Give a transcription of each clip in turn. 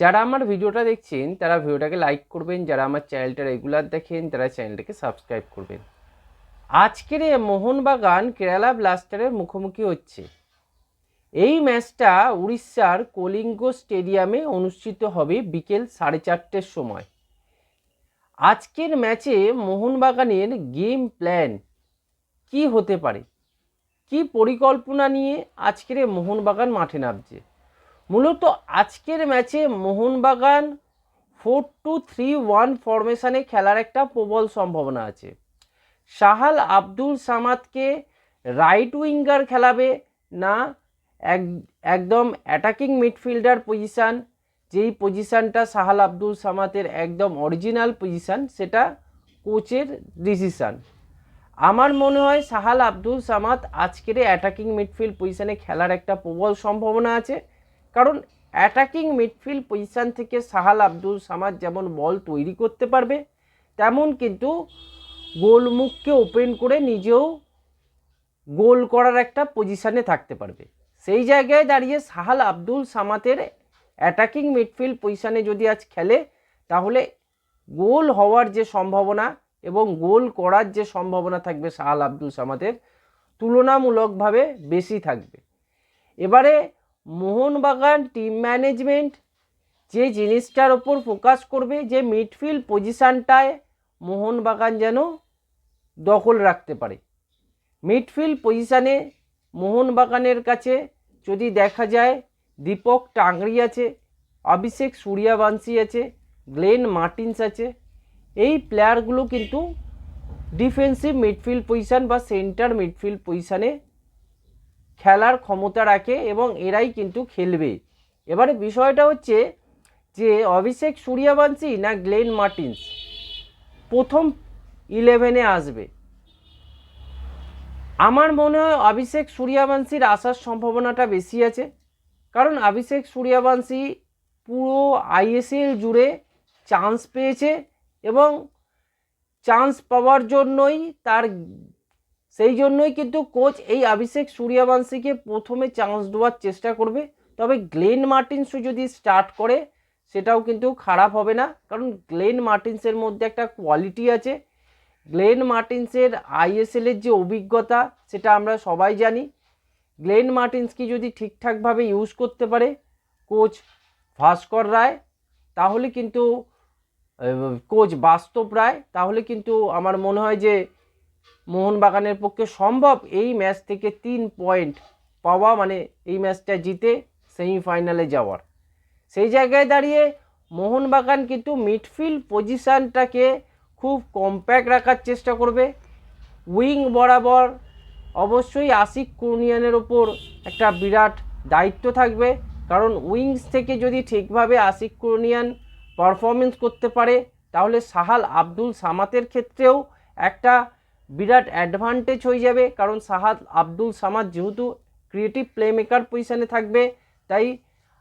যারা আমার ভিডিওটা দেখছেন, তারা ভিডিওটাকে লাইক করবেন, যারা আমার চ্যানেলটা রেগুলার দেখেন, তারা চ্যানেলটাকে সাবস্ক্রাইব করবেন। আজকের মোহনবাগান কেরালা ব্লাস্টারের মুখোমুখি হচ্ছে। এই ম্যাচটা উড়িষ্যার কলিঙ্গ স্টেডিয়ামে অনুষ্ঠিত হবে বিকেল সাড়ে চারটের সময়। আজকের ম্যাচে মোহনবাগানের গেম প্ল্যান কি হতে পারে? কি পরিকল্পনা নিয়ে আজকের মোহনবাগান মাঠে নামছে? মূলত আজকের ম্যাচে Mohun Bagan four two three one ফরমেশনে খেলার একটা প্রবল সম্ভাবনা আছে। সাহাল আব্দুল সামাদকে রাইট উইঙ্গার খেলাবে না এক, একদম অ্যাটাকিং মিডফিল্ডার পজিশান যেই পজিশানটা সাহাল আব্দুল সামাতের একদম অরিজিনাল পজিশান সেটা কোচের ডিসিশান আমার মনে হয় সাহাল আব্দুল সামাদ আজকের অ্যাটাকিং মিডফিল্ড পজিশানে খেলার একটা প্রবল সম্ভাবনা আছে। কারণ অ্যাটাকিং মিডফিল্ড পজিশান থেকে সাহাল আব্দুল সামাদ যেমন বল তৈরি করতে পারবে, তেমন কিন্তু গোলমুখকে ওপেন করে নিজেও গোল করার একটা পজিশানে থাকতে পারবে। সেই জায়গায় দাঁড়িয়ে সাহাল আব্দুল সামাতের অ্যাটাকিং মিডফিল্ড পজিশানে যদি আজ খেলে, তাহলে গোল হওয়ার যে সম্ভাবনা এবং গোল করার যে সম্ভাবনা থাকবে সাহাল আব্দুল সামাদের, তুলনামূলকভাবে বেশি থাকবে। এবারে মোহনবাগান টিম ম্যানেজমেন্ট যে জিনিসটার ওপর ফোকাস করবে, যে মিডফিল্ড পজিশানটায় মোহনবাগান যেন দখল রাখতে পারে। মিডফিল্ড পজিশানে মোহনবাগানের কাছে যদি দেখা যায়, দীপক টাংরি আছে, অভিষেক সূর্যাবংশী আছে, গ্লেন মার্টিন্স আছে, এই প্লেয়ারগুলো কিন্তু ডিফেন্সিভ মিডফিল্ড পজিশান বা সেন্টার মিডফিল্ড পজিশানে খেলার ক্ষমতা রাখে এবং এরাই কিন্তু খেলবে। এবারে বিষয়টা হচ্ছে যে, অভিষেক সূর্যাবংশী না গ্লেন মার্টিন্স? প্রথম ইলেভেনে আসবে। আমার মনে হয় অভিষেক সূর্যাবংশীর আসার সম্ভাবনাটা বেশি আছে। কারণ অভিষেক সূর্যাবংশী পুরো আইএসএল জুড়ে চান্স পেয়েছে এবং চান্স পাওয়ার জন্যই তার সেই জন্যই কিন্তু কোচ এই অভিষেক সূর্যবংশীকে প্রথমে চান্স দেওয়ার চেষ্টা করবে। তবে গ্লেন মার্টিন্সও যদি স্টার্ট করে, সেটাও কিন্তু খারাপ হবে না। কারণ গ্লেন মার্টিন্সের মধ্যে একটা কোয়ালিটি আছে। গ্লেন মার্টিন্সের আইএসএলের যে অভিজ্ঞতা, সেটা আমরা সবাই জানি। গ্লেন মার্টিন্সকে যদি ঠিকঠাকভাবে ইউজ করতে পারে কোচ ভাস্কর রায়, তাহলে কিন্তু কোচ বাস্তব রায়, তাহলে কিন্তু আমার মনে হয় যে মোহনবাগানের পক্ষে সম্ভব এই ম্যাচ থেকে তিন পয়েন্ট পাওয়া মানে এই ম্যাচটা জিতে সেমিফাইনালে যাওয়ার। সেই জায়গায় দাঁড়িয়ে মোহনবাগান কিন্তু মিডফিল্ড পজিশানটাকে খুব কম্প্যাক্ট রাখার চেষ্টা করবে। উইং বরাবর অবশ্যই আশিক কুর্নিয়ানের ওপর একটা বিরাট দায়িত্ব থাকবে, কারণ উইংস থেকে যদি ঠিকভাবে আশিক কুর্নিয়ান পারফরমেন্স করতে পারে, তাহলে সাহাল আব্দুল সামাতের ক্ষেত্রেও একটা বিরাট অ্যাডভান্টেজ হয়ে যাবে, কারণ সাহাদ আব্দুল সামাদ যেহেতু ক্রিয়েটিভ প্লেমেকার পজিশানে থাকবে, তাই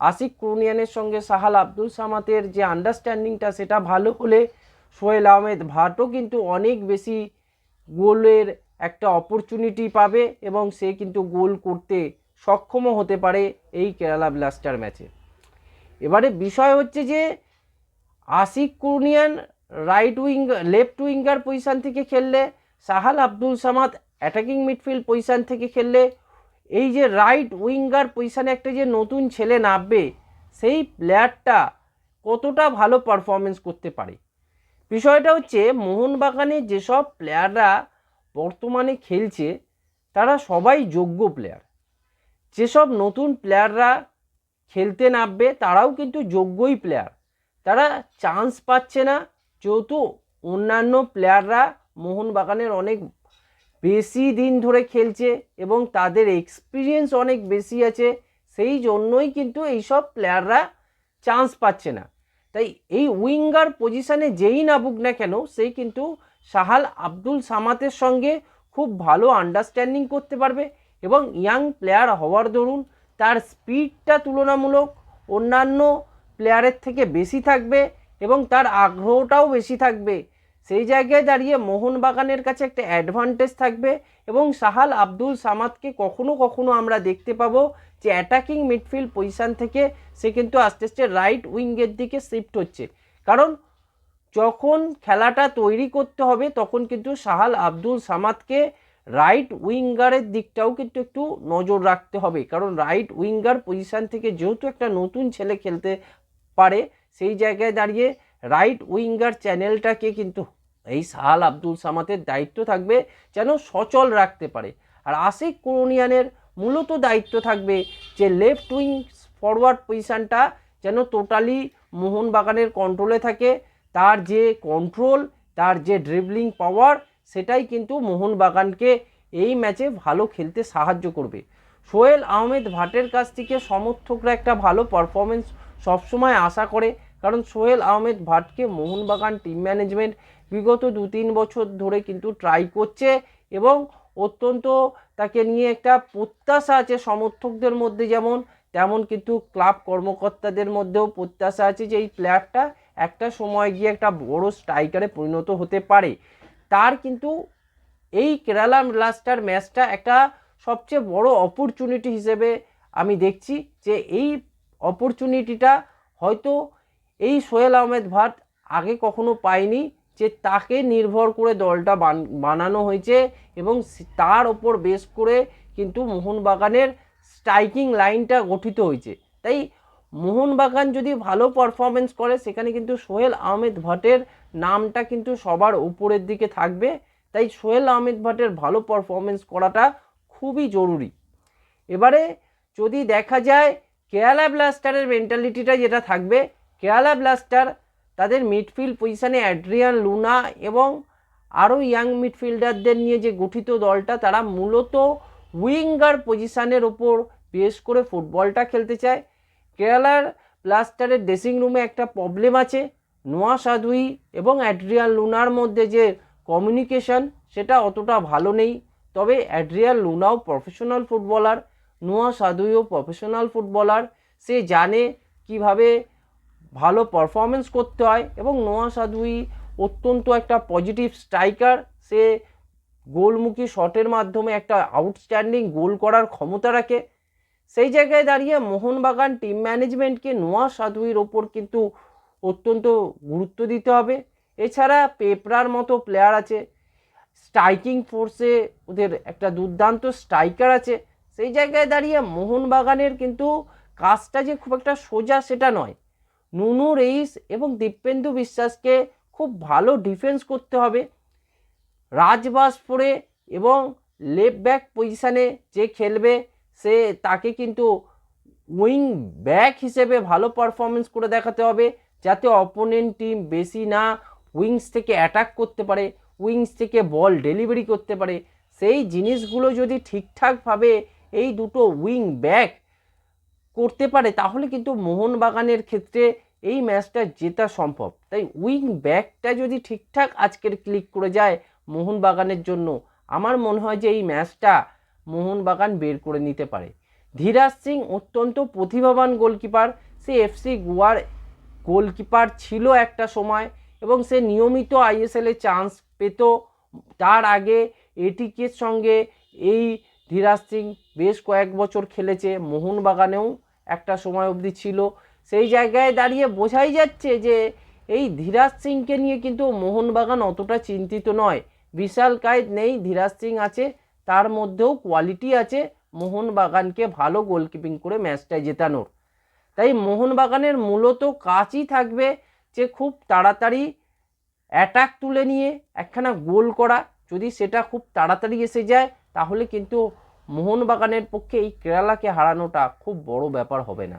আশিক কুর্নিয়ানের সঙ্গে সাহাল আব্দুল সামাতের যে আন্ডারস্ট্যান্ডিংটা সেটা ভালো হলে সোহেল আহমেদ ভাটও কিন্তু অনেক বেশি গোলের একটা অপরচুনিটি পাবে এবং সে কিন্তু গোল করতে সক্ষমও হতে পারে এই কেরালা ব্লাস্টার ম্যাচে এবারে বিষয় হচ্ছে যে Ashique Kuruniyan right wing left winger position থেকে খেললে Sahal Abdul Samad attacking midfield position থেকে খেললে এই যে রাইট উইঙ্গার পজিশানে একটা যে নতুন ছেলে নামবে, সেই প্লেয়ারটা কতটা ভালো পারফরমেন্স করতে পারে? বিষয়টা হচ্ছে মোহনবাগানে যেসব প্লেয়াররা বর্তমানে খেলছে, তারা সবাই যোগ্য প্লেয়ার যেসব নতুন প্লেয়াররা খেলতে নামবে, তারাও কিন্তু যোগ্যই প্লেয়ার তারা চান্স পাচ্ছে না, যেহেতু অন্যান্য প্লেয়াররা মোহনবাগানের অনেক বেশি দিন ধরে খেলছে এবং তাদের এক্সপিরিয়েন্স অনেক বেশি আছে, সেই জন্যই কিন্তু এইসব প্লেয়াররা চান্স পাচ্ছে না। তাই এই উইঙ্গার পজিশানে যেই নামুক না কেন সেই কিন্তু সাহাল আব্দুল সামাতের সঙ্গে খুব ভালো আন্ডারস্ট্যান্ডিং করতে পারবে এবং ইয়াং প্লেয়ার হওয়ার দরুন তার স্পিডটা তুলনামূলক অন্যান্য প্লেয়ারের থেকে বেশি থাকবে এবং তার আগ্রহটাও বেশি থাকবে। সেই জায়গায় দাঁড়িয়ে মোহনবাগানের কাছে একটা অ্যাডভান্টেজ থাকবে এবং সাহাল আব্দুল সামাদকে কখনো কখনো আমরা দেখতে পাবো যে অ্যাটাকিং মিডফিল্ড পজিশান থেকে সে কিন্তু আস্তে আস্তে রাইট উইঙ্গের দিকে শিফট হচ্ছে। কারণ যখন খেলাটা তৈরি করতে হবে, তখন কিন্তু সাহাল আব্দুল সামাদকে রাইট উইঙ্গারের দিকটাও কিন্তু একটু নজর রাখতে হবে। কারণ রাইট উইঙ্গার পজিশান থেকে যেহেতু একটা নতুন ছেলে খেলতে পারে, সেই জায়গায় দাঁড়িয়ে রাইট উইঙ্গার চ্যানেলটাকে কিন্তু এই সাহাল আব্দুল সামাতের দায়িত্ব থাকবে যেন সচল রাখতে পারে। আর আশিক কুরনিয়ানের মূলত দায়িত্ব থাকবে যে লেফট উইং ফরওয়ার্ড পজিশানটা যেন টোটালি মোহনবাগানের কন্ট্রোলে থাকে। তার যে কন্ট্রোল তার যে ড্রিবলিং পাওয়ার সেটাই কিন্তু মোহনবাগানকে এই ম্যাচে ভালো খেলতে সাহায্য করবে। সোহেল আহমেদ ভাটের কাছ থেকে সমর্থকরা একটা ভালো পারফরমেন্স সবসময় আশা করে। কারণ সোহেল আহমেদ ভাটকে মোহনবাগান টিম ম্যানেজমেন্ট বিগত দু তিন বছর ধরে কিন্তু ট্রাই করছে এবং অত্যন্ত তাকে নিয়ে একটা প্রত্যাশা আছে সমর্থকদের মধ্যে যেমন, তেমন কিন্তু ক্লাব কর্মকর্তাদের মধ্যেও প্রত্যাশা আছে যে এই প্লেয়ারটা একটা সময় গিয়ে একটা বড় স্ট্রাইকারে পরিণত হতে পারে। তার কিন্তু এই কেরালা ব্লাস্টার ম্যাচটা একটা সবচেয়ে বড় অপরচুনিটি হিসেবে আমি দেখছি যে এই অপরচুনিটিটা হয়তো এই সোহেল আহমেদ ভাট আগে কখনো পায়নি যে তাকে নির্ভর করে দলটা বান- বানানো হয়েছে এবং তার ওপর বেস করে কিন্তু মোহনবাগানের স্ট্রাইকিং লাইনটা গঠিত হয়েছে। তাই মোহনবাগান যদি ভালো পারফরমেন্স করে, সেখানে কিন্তু সোহেল আহমেদ ভাটের নামটা কিন্তু সবার উপরের দিকে থাকবে। তাই সোহেল আহমেদ ভাটের ভালো পারফরমেন্স করাটা খুবই জরুরি। এবারে যদি দেখা যায়, কেরালা ব্লাস্টারের মেন্টালিটিটা যেটা থাকবে কেরালা ব্লাস্টার, তাদের মিডফিল্ড পজিশানে অ্যাড্রিয়ান লুনা এবং আরও ইয়াং মিডফিল্ডারদের নিয়ে যে গঠিত দলটা, তারা মূলত উইঙ্গার পজিশানের ওপর বেশ করে ফুটবলটা খেলতে চায়। কেরালার ব্লাস্টারের ড্রেসিং রুমে একটা প্রবলেম আছে। নোয়া সাধুই এবং অ্যাড্রিয়ান লুনার মধ্যে যে কমিউনিকেশন, সেটা অতটা ভালো নেই। তবে অ্যাড্রিয়ান লুনাও প্রফেশনাল ফুটবলার, নোয়া সাদুইও প্রফেশনাল ফুটবলার। সে জানে কীভাবে ভালো পারফরমেন্স করতে হয় এবং নোয়া সাদুই অত্যন্ত একটা পজিটিভ স্ট্রাইকার সে গোলমুখী শটের মাধ্যমে একটা আউটস্ট্যান্ডিং গোল করার ক্ষমতা রাখে। সেই জায়গায় দাঁড়িয়ে মোহনবাগান টিম ম্যানেজমেন্টকে নোয়া সাদুইয়ের ওপর কিন্তু অত্যন্ত গুরুত্ব দিতে হবে। এছাড়া পেপরার মতো প্লেয়ার আছে। স্ট্রাইকিং ফোর্সে ওদের একটা দুর্দান্ত স্ট্রাইকার আছে। সেই জায়গায় দাঁড়িয়ে মোহনবাগানের কিন্তু কাজটা যে খুব একটা সোজা সেটা নয়। নুনু রেইস এবং দীপেন্দু বিশ্বাসকে খুব ভালো ডিফেন্স করতে হবে। রাজবাস রাজবাসপুরে এবং লেফট ব্যাক পজিশানে যে খেলবে, সে তাকে কিন্তু উইং ব্যাক হিসেবে ভালো পারফরমেন্স করে দেখাতে হবে, যাতে অপোনেন্ট টিম বেশি না উইংস থেকে অ্যাটাক করতে পারে উইংস থেকে বল ডেলিভারি করতে পারে। সেই জিনিসগুলো যদি ঠিকঠাকভাবে এই দুটো উইং ব্যাক করতে পারে, তাহলে কিন্তু মোহনবাগানের ক্ষেত্রে এই ম্যাচটা জেতা সম্ভব। তাই উইং ব্যাকটা যদি ঠিকঠাক আজকের ক্লিক করে যায় মোহনবাগানের জন্য, আমার মনে হয় যে এই ম্যাচটা মোহনবাগান বের করে নিতে পারে। ধীরাজ সিং অত্যন্ত প্রতিভাবান গোলকিপার। সে এফসি গোয়ার গোলকিপার ছিল একটা সময় এবং সে নিয়মিত আইএসএলে চান্স পেত। তার আগে এটিকের সঙ্গে এই ধীরাজ সিং বেশ কয়েক বছর খেলেছে। মোহনবাগানেও একটা সময় অবধি ছিল। সেই জায়গায় দাঁড়িয়ে বোঝাই যাচ্ছে যে এই ধীরাজ সিংকে নিয়ে কিন্তু মোহনবাগান অতটা চিন্তিত নয়। বিশাল কায়েদ নেই, ধীরাজ সিং আছে, তার মধ্যেও কোয়ালিটি আছে। মোহনবাগানকে ভালো গোলকিপিং করে ম্যাচটায় জেতানোর। তাই মোহনবাগানের মূলত কাজই থাকবে যে খুব তাড়াতাড়ি অ্যাটাক তুলে নিয়ে, একখানা গোল করা। যদি সেটা খুব তাড়াতাড়ি এসে যায়, তাহলে কিন্তু মোহনবাগানের পক্ষে এই কেরালাকে হারানোটা খুব বড় ব্যাপার হবে না।